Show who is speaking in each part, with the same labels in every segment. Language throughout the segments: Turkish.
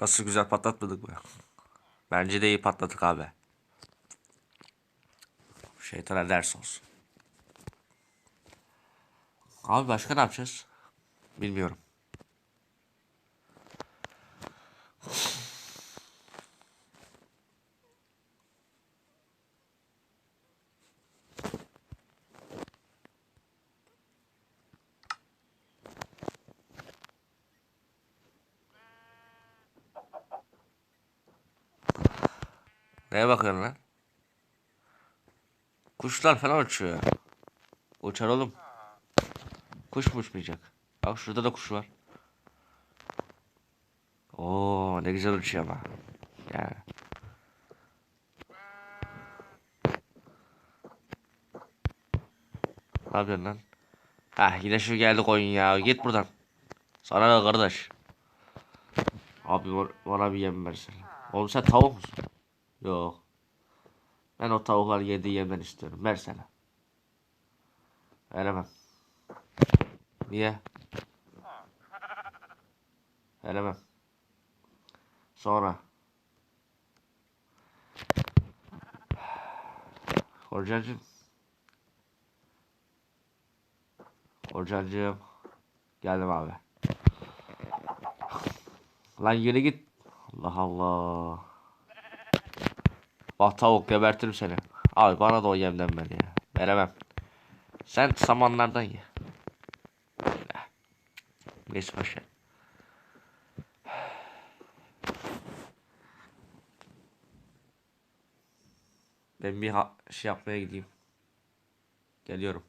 Speaker 1: Nasıl güzel patlatmadık mı? Bence de iyi patladık abi. Şeytana ders olsun. Abi başka ne yapacağız? Bilmiyorum. Neye bakıyorsun lan? Kuşlar falan uçuyor. Uçar oğlum. Kuş mu uçmayacak? Bak şurada da kuş var. Oo ne güzel uçuyor ama. Yani. Ne yapıyorsun lan? Hah yine şu geldi koyun ya. Git buradan. Sana ne kardeş? Abi ba- bana bir yem versene. Oğlum sen tavuk musun? Yok. Ben o tavuklar yediği yemden istiyorum. Versene. Veremem. Niye? Veremem. Sonra. Hocacığım. Hocacığım. Geldim abi. Lan yürü git. Allah Allah. Bak tavuk gebertirim seni. Abi bana da o yemden ver ya. Veremem. Sen samanlardan ye. Neyse paşa. Ben bir şey yapmaya gideyim. Geliyorum.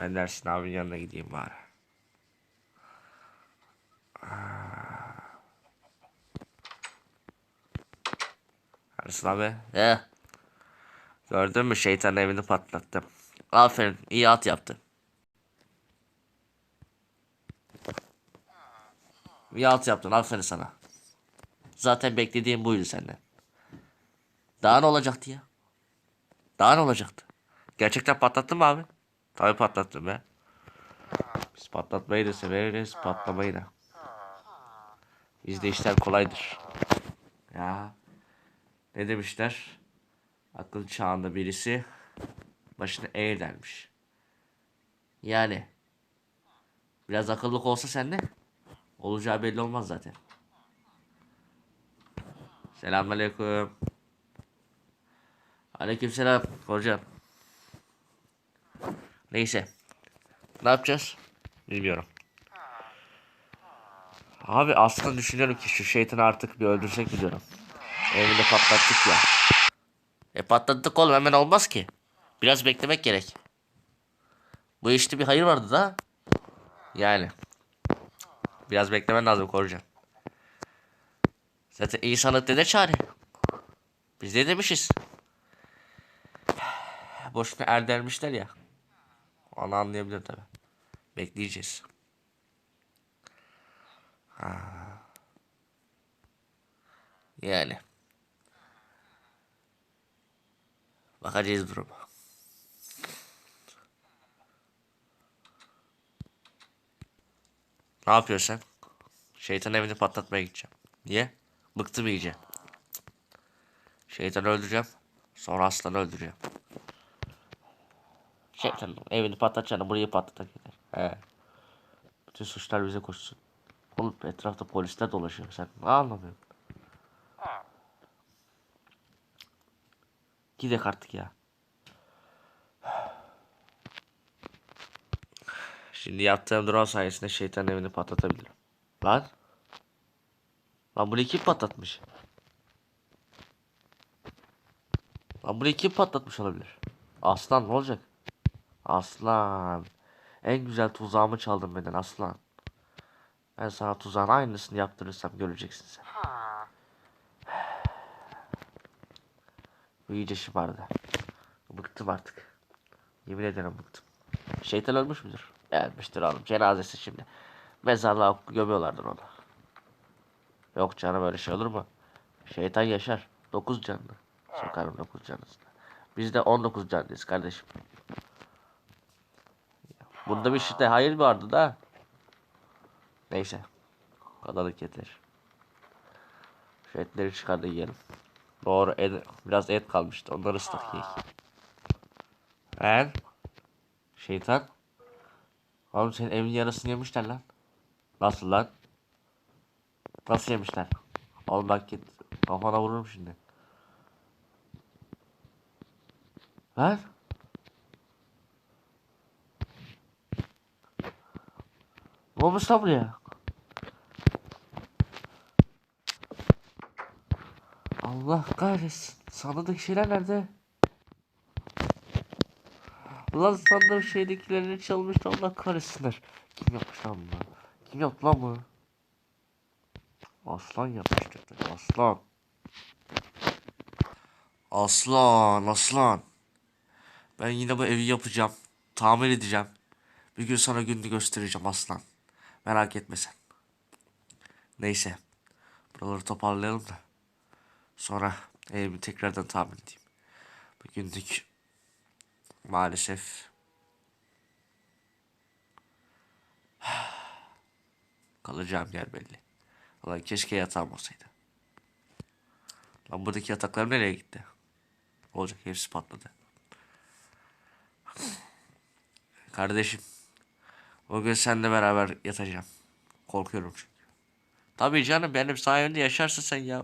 Speaker 1: Ben dersin abinin yanına gideyim bari. Ersin abi. He. Gördün mü şeytan evini patlattım. Aferin iyi at yaptı. İyi at yaptın aferin sana. Zaten beklediğim buydu senden. Daha ne olacaktı ya? Daha ne olacaktı? Gerçekten patlattın mı abi? Tabii patlattım be. Biz patlatmayı da severiz, patlamayı da. Bizde işler kolaydır. Ya. Ne demişler? Akıl çağında birisi başını eğ dermiş. Yani. Biraz akıllık olsa sende. Olacağı belli olmaz zaten. Selamünaleyküm. Aleykümselam hocam. Neyse. Ne yapacağız? Bilmiyorum. Abi aslında düşünüyorum ki şu şeytanı artık bir öldürsek mi diyorum. Evinde patlattık ya. E patlattık oğlum hemen olmaz ki. Biraz beklemek gerek. Bu işte bir hayır vardı da. Yani. Biraz beklemen lazım korucan. Zaten insanlık dede çare. Biz de demişiz. Boşuna erdermişler ya. Onu anlayabilirim tabi. Bekleyeceğiz. Ha. Yani. Bakacağız duruma. Ne yapıyorsun? Şeytan evini patlatmaya gideceğim. Niye? Bıktım iyice. Şeytanı öldüreceğim. Sonra aslanı öldüreceğim. Şeytan evini patlatacağını burayı patlatak yeter. He. Bütün suçlar bize koşsun. Oğlum etrafta polisler dolaşıyor. Sen ne anlamıyorsun? Gidek artık ya. Şimdi yaptığım drone sayesinde şeytan evini patlatabilirim. Lan. Lan bunu kim patlatmış? Lan bunu kim patlatmış olabilir? Aslan ne olacak? Aslan. En güzel tuzağımı çaldın benden aslan. Ben sana tuzağın aynısını yaptırırsam göreceksin sen. Bu iyice şımardı. Bıktım artık. Yemin ederim bıktım. Şeytan ölmüş müdür? Ölmüştür oğlum. Cenazesi şimdi. Mezarlığa gömüyorlardır onu. Yok canım öyle şey olur mu? Şeytan yaşar. 9 canlı. Sokarım 9 canlısına. Biz de 19 canlıyız kardeşim. Bunda bir işte hayır vardı da. Neyse. Kadarlık yeter. Şu etleri çıkar da yiyelim. Doğru et, biraz et kalmıştı. Onları ıslık yiyek. Lan. Şeytan. Oğlum senin evin yarısını yemişler lan. Nasıl lan? Nasıl yemişler? Oğlum bak git. Kafana vururum şimdi. Lan. Ne olmuş lan buraya? Allah kahretsin. Sandık şeyler nerede? Lan sandığım şeydekilerini çalmıştı Allah kahretsinler. Kim yapmış lan bunu? Kim yaptı lan bunu? Aslan yapmıştır. Aslan. Aslan, aslan. Ben yine bu evi yapacağım. Tamir edeceğim. Bir gün sana gününü göstereceğim aslan. Merak etme sen. Neyse. Buraları toparlayalım da. Sonra evimi tekrardan tamir edeyim. Bugünlük maalesef kalacağım yer belli. Ulan keşke yatağım olsaydı. Lan buradaki yataklar nereye gitti? Olacak hepsi patladı. Kardeşim. Bugün seninle beraber yatacağım. Korkuyorum çünkü. Tabii canım benim sayemde yaşarsın sen ya.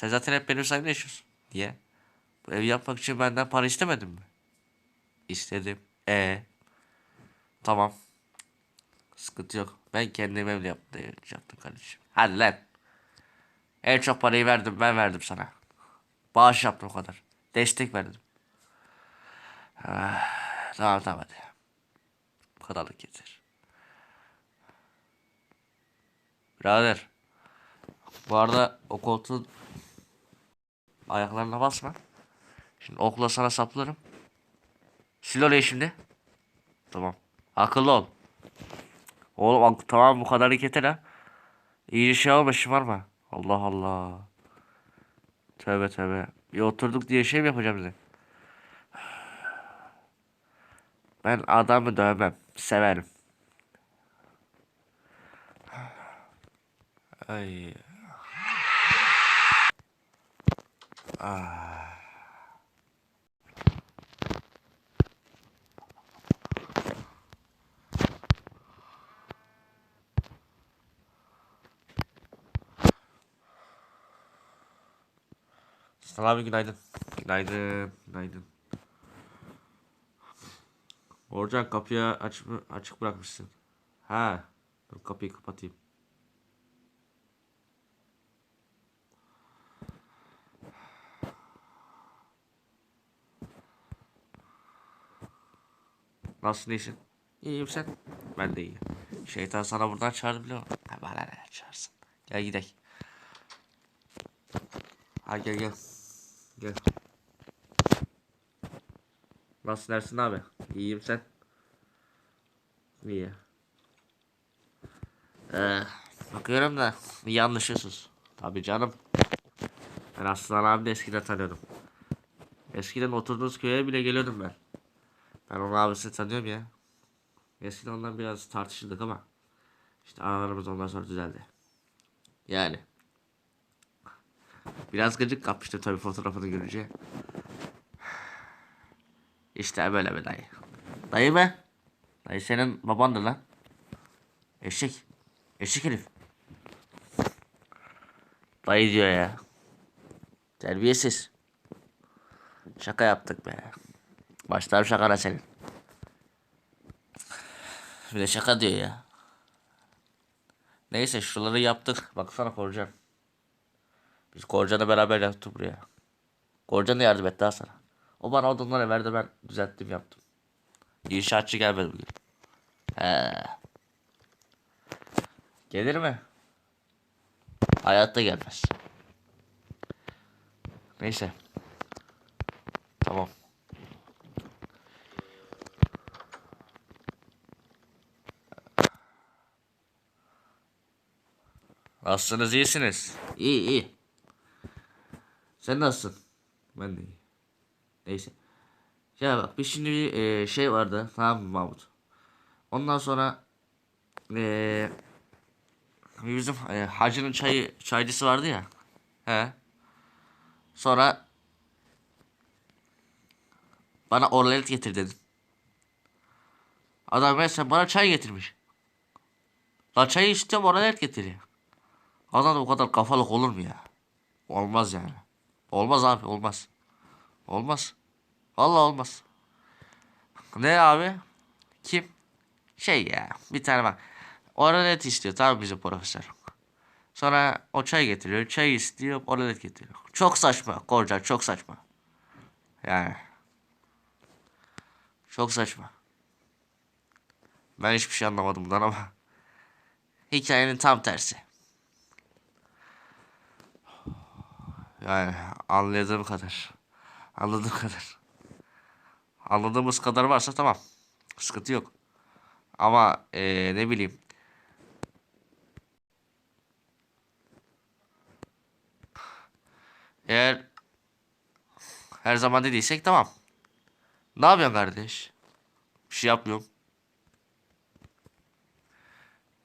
Speaker 1: Sen zaten hep benim sayemde yaşıyorsun. Niye? Bu evi yapmak için benden para istemedin mi? İstedim. E Tamam. Sıkıntı yok. Ben kendim evle yaptım, yaptım kardeşim. Hadi lan. En çok parayı verdim ben verdim sana. Bağış yaptım o kadar. Destek verdim. Ah, tamam tamam hadi. Bu kadarlık yeter. Birader. Bu arada o koltuğun ayaklarına basma. Şimdi okla sana saplarım. Sil orayı şimdi. Tamam. Akıllı ol. Oğlum tamam bu kadar yeter ha. İyice şey olma şımarma. Allah Allah. Tövbe tövbe. Bir oturduk diye şey mi yapacağım bize? Ben adamı dövmem. Severim. Ay. Sana abi günaydın. Günaydın. Günaydın. Orcan kapıyı aç açık bırakmışsın. Ha. Dur kapıyı kapatayım. Nasılsın iyisin? İyiyim sen. Ben de iyiyim. Şeytan sana buradan çağırdı? Ha, bana ne çağırsın. Gel gidelim. Ha gel gel. Gel. Nasılsın Ersin abi? İyiyim sen. İyi. Ee, bakıyorum da anlaşıyorsunuz. Tabii canım. Ben Aslan abi de eskiden tanıyordum. Eskiden oturduğunuz köye bile geliyordum ben. Ben onun abisini tanıyorum ya. Eskiden ondan biraz tartışırdık ama işte aralarımız ondan sonra düzeldi. Yani. Biraz gıcık kapmıştım tabii fotoğrafını görünce. İşte böyle bir dayı. Dayı be. Dayı senin babandır lan. Eşek. Eşek herif. Dayı diyor ya. Terbiyesiz. Şaka yaptık be. Başlarım şakana senin. Bir de şaka diyor ya. Neyse şuraları yaptık. Baksana Korcan. Biz Korcan'la beraber yaptık buraya. Korcan da yardım etti daha sana. O bana odunları verdi ben düzelttim yaptım. İnşaatçı gelmedi bugün. He. Gelir mi? Hayatta gelmez. Neyse. Tamam. Nasılsınız iyisiniz? İyi iyi. Sen nasılsın? Ben de iyi. Neyse. Ya bak bir şimdi bir e, şey vardı tamam mı Mahmut? Ondan sonra e, Bizim e, hacının çayı çaycısı vardı ya. He. Sonra bana orlet getir dedin. Adam mesela bana çay getirmiş. La çayı istiyorum orlet getiriyor. Adam da bu kadar kafalık olur mu ya? Olmaz yani. Olmaz abi olmaz. Olmaz. Vallahi olmaz. Ne abi? Kim? Şey ya bir tane bak. Oralet istiyor tamam bizim profesör. Sonra o çay getiriyor. Çay istiyor. Oralet getiriyor. Çok saçma. Korcan çok saçma. Yani. Çok saçma. Ben hiçbir şey anlamadım bundan ama. Hikayenin tam tersi. Yani anladığım kadar. Anladığım kadar. Anladığımız kadar varsa tamam. Sıkıntı yok. Ama eee, ne bileyim. Eğer her zaman dediysek tamam. Ne yapıyorsun kardeş? Bir şey yapmıyorum.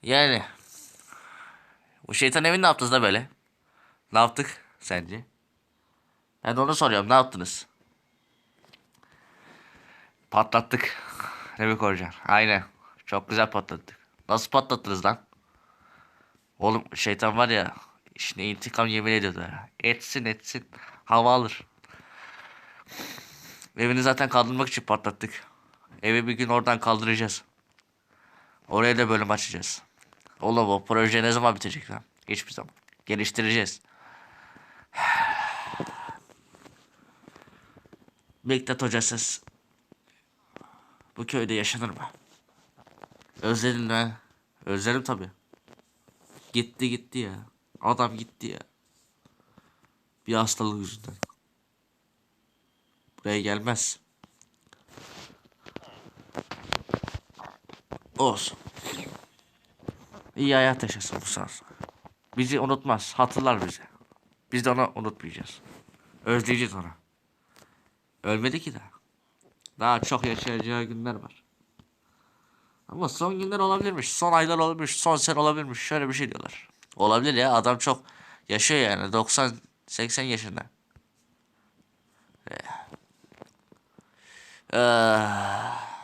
Speaker 1: Yani bu şeytan evini ne yaptınız da böyle? Ne yaptık sence? Ben de onu soruyorum. Ne yaptınız? Patlattık. Remik Orcan. Aynen. Çok güzel patlattık. Nasıl patlattınız lan? Oğlum şeytan var ya. İşine intikam yemin ediyordu. ya. Etsin etsin. Hava alır. Evini zaten kaldırmak için patlattık. Evi bir gün oradan kaldıracağız. Oraya da bölüm açacağız. Oğlum bu proje ne zaman bitecek lan? Hiçbir zaman. Geliştireceğiz. Miktat hocasız bu köyde yaşanır mı? Özledin mi? Özledim tabi. Gitti gitti ya. Adam gitti ya. Bir hastalık yüzünden. Buraya gelmez. Olsun. İyi hayat yaşasın bu sağ Bizi unutmaz. Hatırlar bizi. Biz de onu unutmayacağız. Özleyeceğiz onu. Ölmedi ki daha. Daha çok yaşayacağı günler var. Ama son günler olabilirmiş. Son aylar olabilirmiş. Son sene olabilirmiş. Şöyle bir şey diyorlar. Olabilir ya. Adam çok yaşıyor yani. 90-80 yaşında. Eh. Ah.